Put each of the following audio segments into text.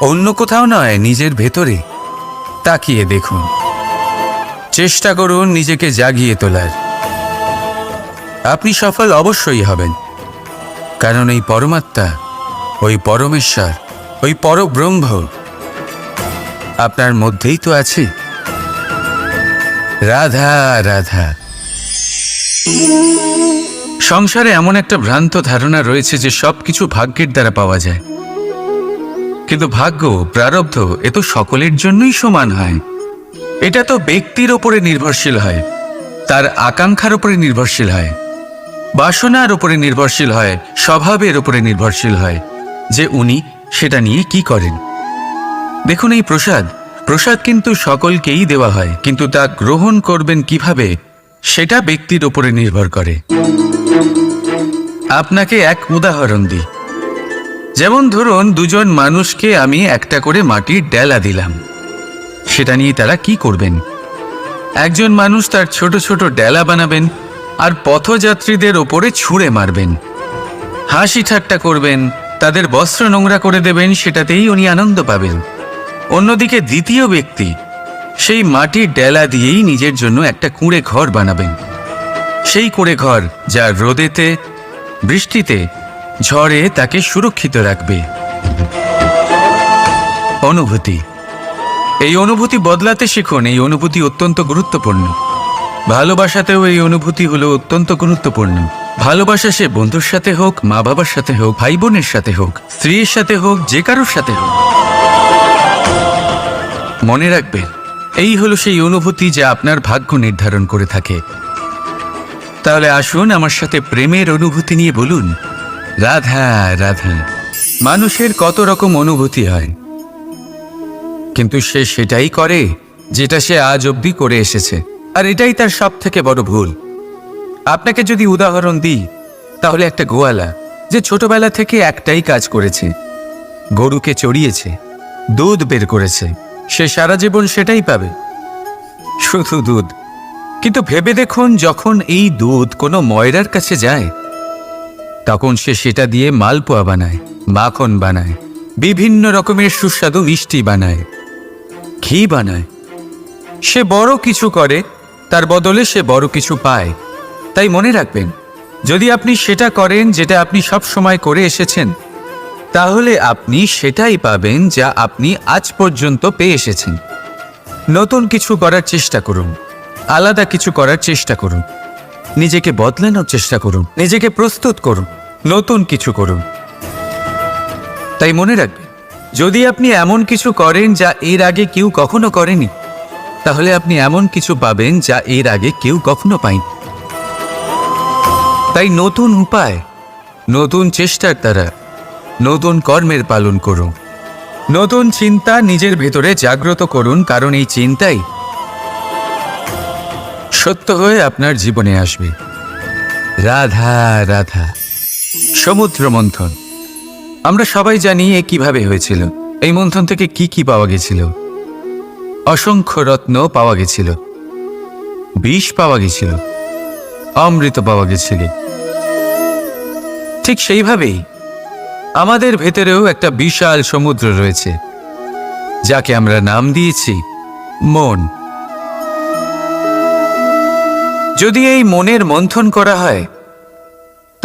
অন্য কোথাও নয়, নিজের ভেতরে। তাকিয়ে দেখুন। চেষ্টা করুন নিজেকে জাগিয়ে তোলার। আপনি সফল অবশ্যই হবেন। কারণ এই পরমাত্মা, ওই পরমেশ্বর, ওই পরব্রহ্ম আপনার মধ্যেই তো আছে। রাধা রাধা। সংসারে এমন একটা ভ্রান্ত ধারণা রয়েছে যে সব কিছু ভাগ্যের দ্বারা পাওয়া যায়। কিন্তু ভাগ্য, প্রারব্ধ, এ তো সকলের জন্যই সমান হয়। এটা তো ব্যক্তির ওপরে নির্ভরশীল হয়, তার আকাঙ্ক্ষার উপরে নির্ভরশীল হয়, বাসনার উপরে নির্ভরশীল হয়, স্বভাবের উপরে নির্ভরশীল হয়, যে উনি সেটা নিয়ে কি করেন। দেখুন এই প্রসাদ প্রসাদ কিন্তু সকলকেই দেওয়া হয়, কিন্তু তা গ্রহণ করবেন কীভাবে, সেটা ব্যক্তির উপরে নির্ভর করে। আপনাকে এক উদাহরণ দিই। যেমন ধরুন দুজন মানুষকে আমি একটা করে মাটির ডেলা দিলাম। সেটা নিয়ে তারা কি করবেন? একজন মানুষ তার ছোট ছোট ডেলা বানাবেন আর পথযাত্রীদের ওপরে ছুঁড়ে মারবেন। হাসি ঠাট্টা করবেন, তাদের বস্ত্র নোংরা করে দেবেন, সেটাতেই উনি আনন্দ পাবেন। অন্যদিকে দ্বিতীয় ব্যক্তি, সেই মাটির ডেলা দিয়েই নিজের জন্য একটা কুঁড়ে ঘর বানাবেন। সেই কুঁড়ে ঘর যা রোদেতে, বৃষ্টিতে ঝড়ে তাকে সুরক্ষিত রাখবে। অনুভূতি। এই অনুভূতি বদলাতে শিখুন, এই অনুভূতি অত্যন্ত গুরুত্বপূর্ণ। ভালোবাসাতেও এই অনুভূতি হলো অত্যন্ত গুরুত্বপূর্ণ। ভালোবাসা সে বন্ধুর সাথে হোক মা বাবার সাথে হোক ভাই বোনের সাথে হোক, স্ত্রীর সাথে হোক, যে কারোর সাথে হোক। মনে রাখবেন, এই হলো সেই অনুভূতি যা আপনার ভাগ্য নির্ধারণ করে থাকে। তাহলে আসুন আমার সাথে প্রেমের অনুভূতি নিয়ে বলুন। রাধা রাধা। মানুষের কত রকম অনুভূতি হয়। কিন্তু সে সেটাই করে যেটা সে আজ অবধি করে এসেছে। আর এটাই তার সব থেকে বড় ভুল। আপনাকে যদি উদাহরণ দিই, তাহলে একটা গোয়ালা যে ছোটবেলা থেকে একটাই কাজ করেছে, গরুকে চড়িয়েছে, দুধ বের করেছে, সে সারা জীবন সেটাই পাবে। শুধু দুধ। কিন্তু ভেবে দেখুন, যখন এই দুধ কোনো ময়রার কাছে যায় তখন সে সেটা দিয়ে মালপোয়া বানায়, মাখন বানায়, বিভিন্ন রকমের সুস্বাদু মিষ্টি বানায়, ঘি বানায়। সে বড় কিছু করে, তার বদলে সে বড় কিছু পায়। তাই মনে রাখবেন, যদি আপনি সেটা করেন যেটা আপনি সব সময় করে এসেছেন, তাহলে আপনি সেটাই পাবেন যা আপনি আজ পর্যন্ত পেয়ে এসেছেন। নতুন কিছু করার চেষ্টা করুন, আলাদা কিছু করার চেষ্টা করুন, নিজেকে বদলানোর চেষ্টা করুন, নিজেকে প্রস্তুত করুন। নতুন কিছু করুন। তাই মনে রাখবেন, যদি আপনি এমন কিছু করেন যা এর আগে কেউ কখনো করেনি, তাহলে আপনি এমন কিছু পাবেন যা এর আগে কেউ কখনো পায়নি। তাই নতুন উপায়, নতুন চেষ্টার দ্বারা নতুন কর্মের পালন করুন। নতুন চিন্তা নিজের ভেতরে জাগ্রত করুন, কারণ এই চিন্তাই সত্য হয়ে আপনার জীবনে আসবে। রাধা রাধা। সমুদ্র মন্থন আমরা সবাই জানি এ কীভাবে হয়েছিল। এই মন্থন থেকে কি কি পাওয়া গেছিল? অসংখ্য রত্ন পাওয়া গেছিল। বিষ পাওয়া গেছিল। অমৃত পাওয়া গেছিল। ঠিক সেইভাবেই আমাদের ভেতরেও একটা বিশাল সমুদ্র রয়েছে, যাকে আমরা নাম দিয়েছি মন। যদি এই মনের মন্থন করা হয়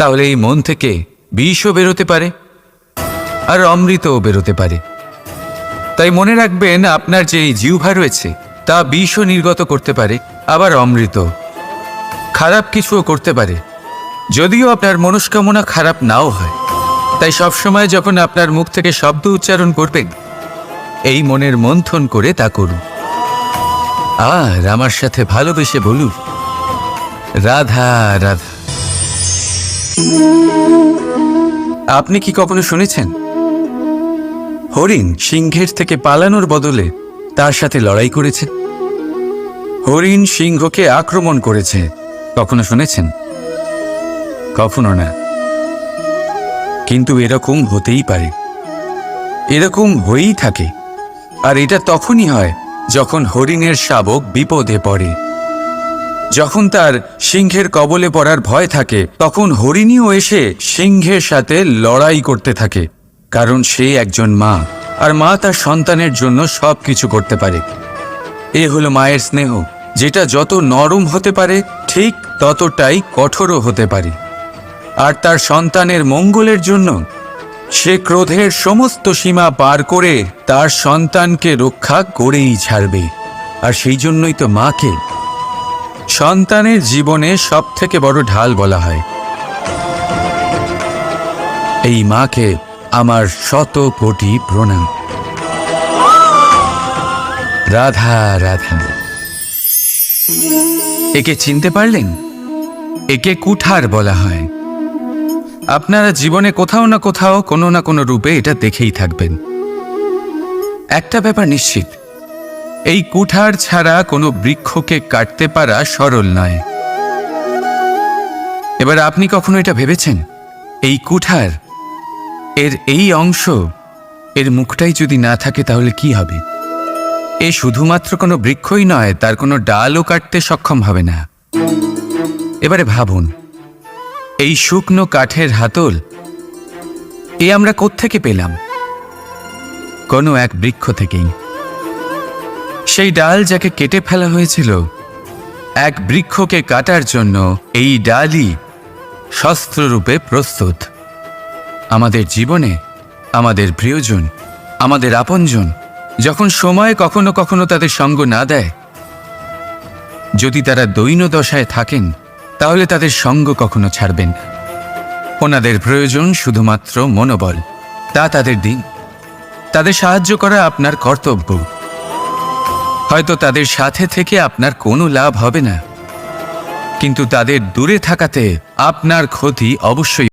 তাহলে এই মন থেকে বিষও বেরোতে পারে আর অমৃতও বেরোতে পারে। তাই মনে রাখবেন, আপনার যে জিহ্বা রয়েছে, তা বিষও নির্গত করতে পারে, আবার অমৃত খারাপ কিছুও করতে পারে। যদিও আপনার মনস্কামনা খারাপ নাও হয়। তাই সবসময় যখন আপনার মুখ থেকে শব্দ উচ্চারণ করবেন, এই মনের মন্থন করে তা করুন। আর আমার সাথে ভালোবেসে বলুন, রাধা রাধা। আপনি কি কখনো শুনেছেন? হরিণ সিংহের থেকে পালানোর বদলে তার সাথে লড়াই করেছে। হরিণ সিংহকে আক্রমণ করেছে। কখনো শুনেছেন? কখনো না। কিন্তু এরকম হতেই পারে। এরকম হয়েই থাকে। আর এটা তখনই হয় যখন হরিণের শাবক বিপদে পড়ে। যখন তার সিংহের কবলে পড়ার ভয় থাকে, তখন হরিণীও এসে সিংহের সাথে লড়াই করতে থাকে, কারণ সে একজন মা, আর মা তার সন্তানের জন্য সব কিছু করতে পারে। এ হলো মায়ের স্নেহ, যেটা যত নরম হতে পারে, ঠিক ততটাই কঠোরও হতে পারে। আর তার সন্তানের মঙ্গলের জন্য, সে ক্রোধের সমস্ত সীমা পার করে তার সন্তানকে রক্ষা করেই ছাড়বে, আর সেই জন্যই তো মাকে সন্তানের জীবনে সব থেকে বড় ঢাল বলা হয়। এই মাকে আমার শত কোটি প্রণাম। রাধা রাধা। একে চিনতে পারলেন? একে কুঠার বলা হয়। আপনারা জীবনে কোথাও না কোথাও কোনো না কোনো রূপে এটা দেখেই থাকবেন। একটা ব্যাপার নিশ্চিত এই কুঠার ছাড়া কোনো বৃক্ষকে কাটতে পারা সরল নয়। এবার আপনি কখনো এটা ভেবেছেন? এই কুঠার, এর এই অংশ, এর মুখটাই যদি না থাকে তাহলে কি হবে? এ শুধুমাত্র কোনো বৃক্ষই নয়, তার কোনো ডালও কাটতে সক্ষম হবে না। এবারে ভাবুন, এই শুকনো কাঠের হাতল, এ আমরা কোত্থেকে পেলাম? কোনো এক বৃক্ষ থেকেই। সেই ডাল যাকে কেটে ফেলা হয়েছিল, এক বৃক্ষকে কাটার জন্য এই ডালই শস্ত্ররূপে প্রস্তুত। আমাদের জীবনে, আমাদের প্রিয়জন, আমাদের আপনজন, যখন সময় কখনো কখনো তাদের সঙ্গ না দেয়, যদি তারা দৈন দশায় থাকেন, তাহলে তাদের সঙ্গ কখনো ছাড়বেন না। ওনাদের প্রয়োজন শুধুমাত্র মনোবল, তা তাদের দিন। তাদের সাহায্য করা আপনার কর্তব্য। হয়তো তাদের সাথে থেকে আপনার কোনো লাভ হবে না। কিন্তু তাদের দূরে থাকাতে আপনার ক্ষতি অবশ্যই